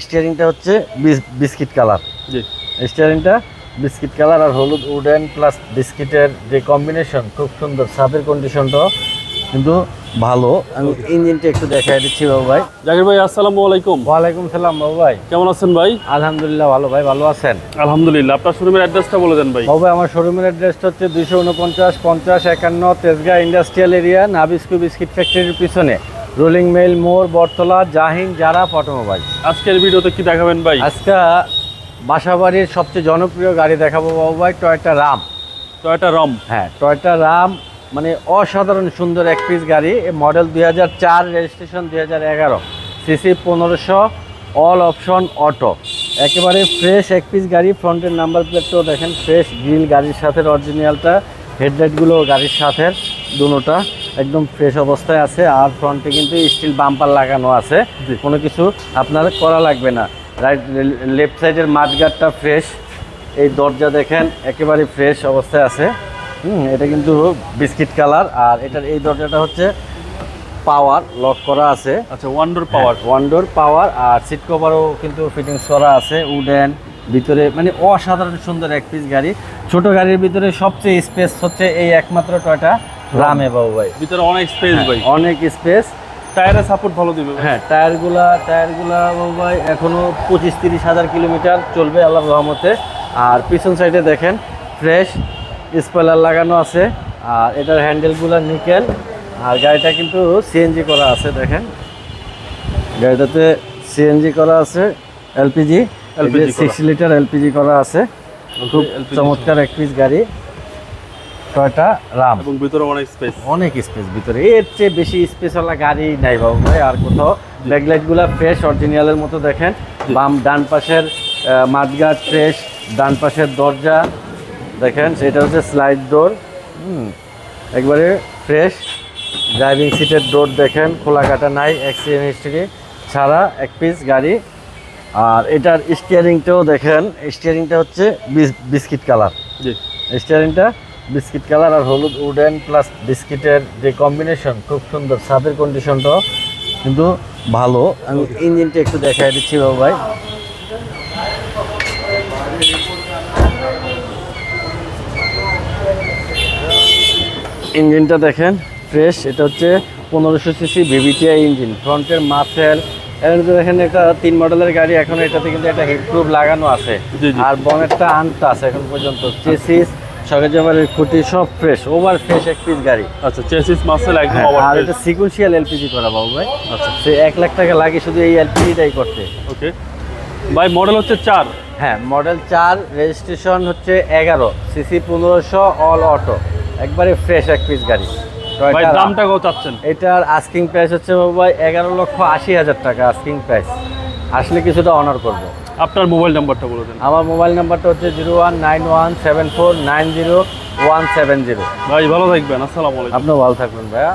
স্টিয়ারিংটা হচ্ছে বিস- biscuit colour. জি। স্টিয়ারিংটা বিস্কিট কালার আর হলুদ উডেন প্লাস বিস্কিটের যে কম্বিনেশন খুব সুন্দর সাপের কন্ডিশনটাও কিন্তু ভালো। আমি ইঞ্জিনটা একটু দেখাই দিচ্ছি বাবু ভাই। জাকির ভাই আসসালামু আলাইকুম। ওয়ালাইকুম সালাম বাবু ভাই। কেমন আছেন ভাই? আলহামদুলিল্লাহ ভালো ভাই ভালো আছেন? আলহামদুলিল্লাহ। আপনার শোরুমের অ্যাড্রেসটা বলে দেন ভাই। বাবু ভাই আমার শোরুমের অ্যাড্রেসটা হচ্ছে দুইশো উনপঞ্চাশ পঞ্চাশ একান্ন Tejgaon industrial area Nabisco biscuit ফ্যাক্টরির পিছনে। রোলিং মেল মোড় বটতলা জাহিন জারা অটোমোবাইল আজকের ভিডিওতে কি দেখাবেন ভাই? আজকে বাসাবাড়ির সবচেয়ে জনপ্রিয় গাড়ি দেখাবো বাবু ভাই টয়টা রাম। টয়টা রম। হ্যাঁ টয়টা রাম মানে অসাধারণ সুন্দর এক পিস গাড়ি মডেল দুই হাজার চার রেজিস্ট্রেশন দুই হাজার এগারো। সিসি পনেরোশো অল অপশন অটো। একেবারে ফ্রেশ এক পিস গাড়ি ফ্রন্টের নাম্বার প্লেটটাও দেখেন ফ্রেশ গ্রিল গাড়ির সাথে অরিজিনালটা হেডলাইটগুলো গাড়ির সাথে দুটোটা একদম ফ্রেশ অবস্থায় আছে আর ফ্রন্টে কিন্তু স্টিল বাম্পার লাগানো আছে। কোনো কিছু আপনার করা লাগবে না। রাইট লেফট সাইডের মাঠগাটটা ফ্রেশ এই দরজা দেখেন একেবারে ফ্রেশ অবস্থায় আছে। হুম এটা কিন্তু বিস্কিট কালার আর এটার এই দরজাটা হচ্ছে পাওয়ার লক করা আছে। আচ্ছা ওয়ান্ডার পাওয়ার ওয়ান্ডোর পাওয়ার আর সিট কভারও কিন্তু ফিটিংস করা আছে উডেন ভিতরে মানে অসাধারণ সুন্দর এক পিস গাড়ি। ছোট গাড়ির ভিতরে সবচেয়ে স্পেস হচ্ছে এই একমাত্র টয়টা রামে বাবু ভাই। ভিতরে অনেক স্পেস ভাই। অনেক স্পেস টায়ারের সাপোর্ট ভালো দিবে। হ্যাঁ টায়ারগুলা টায়ারগুলা বাবু ভাই এখনও পঁচিশ তিরিশ হাজার কিলোমিটার চলবে আল্লাহর রহমতে। আর পিছন সাইডে দেখেন ফ্রেশ স্পয়লার লাগানো আছে। আর এটার হ্যান্ডেলগুলো নিকেল আর গাড়িটা কিন্তু সিএনজি করা আছে দেখেন। গাড়িটাতে সিএনজি করা আছে এলপিজি করা। সিক্স লিটার এলপিজি করা আছে। খুব চমৎকার এক পিস গাড়ি। Toyota Raum. এবং ভিতরে অনেক স্পেস অনেক স্পেস ভিতরে। এর চেয়ে বেশি স্পেসওয়ালা গাড়ি নাই বাবু ভাই আর কোথাও। ব্যাকলাইটগুলো ফ্রেশ অরিজিনালের মতো দেখেন। বাম ডান পাশের মাঠগাট ফ্রেশ ডান পাশের দরজা। দেখেন সেটা হচ্ছে স্লাইড ডোর একবারে ফ্রেশ ড্রাইভিং সিটের ডোর দেখেন খোলা কাটা নাই অ্যাক্সিডেন্ট হিস্ট্রি ছাড়া এক পিস গাড়ি। আর এটার স্টিয়ারিংটাও দেখেন স্টিয়ারিংটা হচ্ছে বিস- বিস্কিট কালার জি। স্টিয়ারিংটা বিস্কিট কালার আর হলুদ উডেন প্লাস বিস্কিটের যে কম্বিনেশন খুব সুন্দর সাপের কন্ডিশনটাও কিন্তু ভালো। আমি ইঞ্জিনটা একটু দেখাই দিচ্ছি বাবু ভাই। ইঞ্জিনটা দেখেন ফ্রেশ এটা হচ্ছে পনেরোশো সিসি ভিভিটিআই ইঞ্জিন ফ্রন্টের মাসেল এর মধ্যে দেখেন একটা তিন মডেলের গাড়ি এখন এটাতে কিন্তু একটা হিটপ্রুফ লাগানো আছে। আর বনেটটা আনটা আছে এখন পর্যন্ত। চেসিস সকেজবারের খুঁটি সব ফ্রেশ ওভার ফ্রেশ এক পিস গাড়ি। আচ্ছা চেসিস মাসেল একদম হ্যাঁ, আর এটা সিকুয়েন্সিয়াল এলপিজি করা বাবু ভাই। আচ্ছা। সে এক লাখ টাকা লাগে শুধু এই এলপিজিটাই করতে। ওকে ভাই মডেল হচ্ছে চার। হ্যাঁ মডেল চার রেজিস্ট্রেশন হচ্ছে এগারো। সিসি পনেরোশো অল অটো একবারে ফ্রেশ এক পিস গাড়ি। ভাই দামটা কত চাচ্ছেন? এটার আস্কিং প্রাইস হচ্ছে বাবু ভাই এগারো লক্ষ আশি হাজার টাকা আস্কিং প্রাইস আসলে কিছুটা অনার করব। আপনার মোবাইল নাম্বারটা বলে দেন। আমার মোবাইল নাম্বারটা হচ্ছে zero one nine one seven four nine zero one seven zero. ভাই ভালো থাকবেন। আসসালামু আলাইকুম। আপনিও ভালো থাকবেন ভাইয়া।